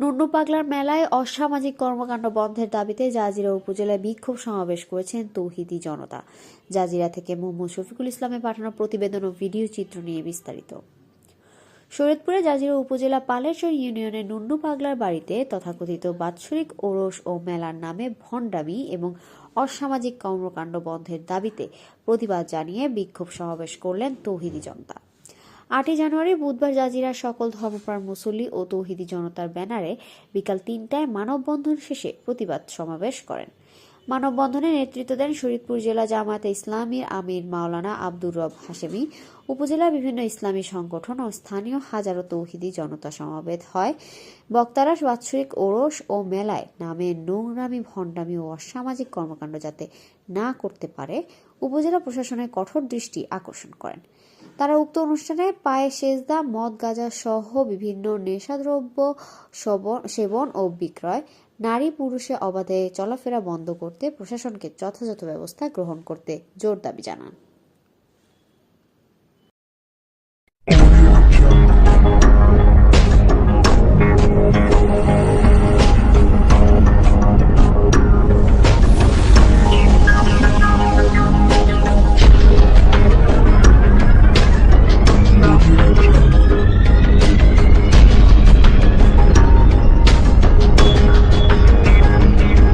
নুন্নু পাগলার মেলায় অসামাজিক কর্মকাণ্ড বন্ধের দাবিতে জাজিরা উপজেলায় বিক্ষোভ সমাবেশ করেছেন তৌহিদি জনতা। জাজিরা থেকে মোহাম্মদ শফিকুল ইসলামের পাঠানো প্রতিবেদন ও ভিডিও চিত্র নিয়ে বিস্তারিত। শরীয়তপুরে জাজিরা উপজেলা পালেশ্বর ইউনিয়নের নুন্নু পাগলার বাড়িতে তথাকথিত বাৎসরিক ওরস ও মেলার নামে ভণ্ডামি এবং অসামাজিক কর্মকাণ্ড বন্ধের দাবিতে প্রতিবাদ জানিয়ে বিক্ষোভ সমাবেশ করলেন তৌহিদি জনতা। আটই জানুয়ারি বুধবার জাজিরার সকল ধর্মপ্রাণ মুসল্লি ও তৌহিদি জনতার ব্যানারে বিকাল তিনটায় মানববন্ধন শেষে প্রতিবাদ সমাবেশ করেন। মানববন্ধনে নেতৃত্ব দেন শরীদপুর জেলা জামায়াতে ইসলামীর আমির মাওলানা আব্দুর রব হাশেমি। উপজেলা বিভিন্ন ইসলামী সংগঠন ও স্থানীয় হাজারো তৌহিদি জনতা সমাবেত হয়। বক্তারা বাৎসরিক ওরস ও মেলায় নামে নোংরামি, ভণ্ডামি ও অসামাজিক কর্মকাণ্ড যাতে না করতে পারে উপজেলা প্রশাসনের কঠোর দৃষ্টি আকর্ষণ করেন। তারা উক্ত অনুষ্ঠানে পায়ে সেজদা, মদ গাঁজা সহ বিভিন্ন নেশাদ্রব্য, সেবন ও বিক্রয়, নারী পুরুষে অবাধে চলাফেরা বন্ধ করতে প্রশাসনকে যথাযথ ব্যবস্থা গ্রহণ করতে জোর দাবি জানান।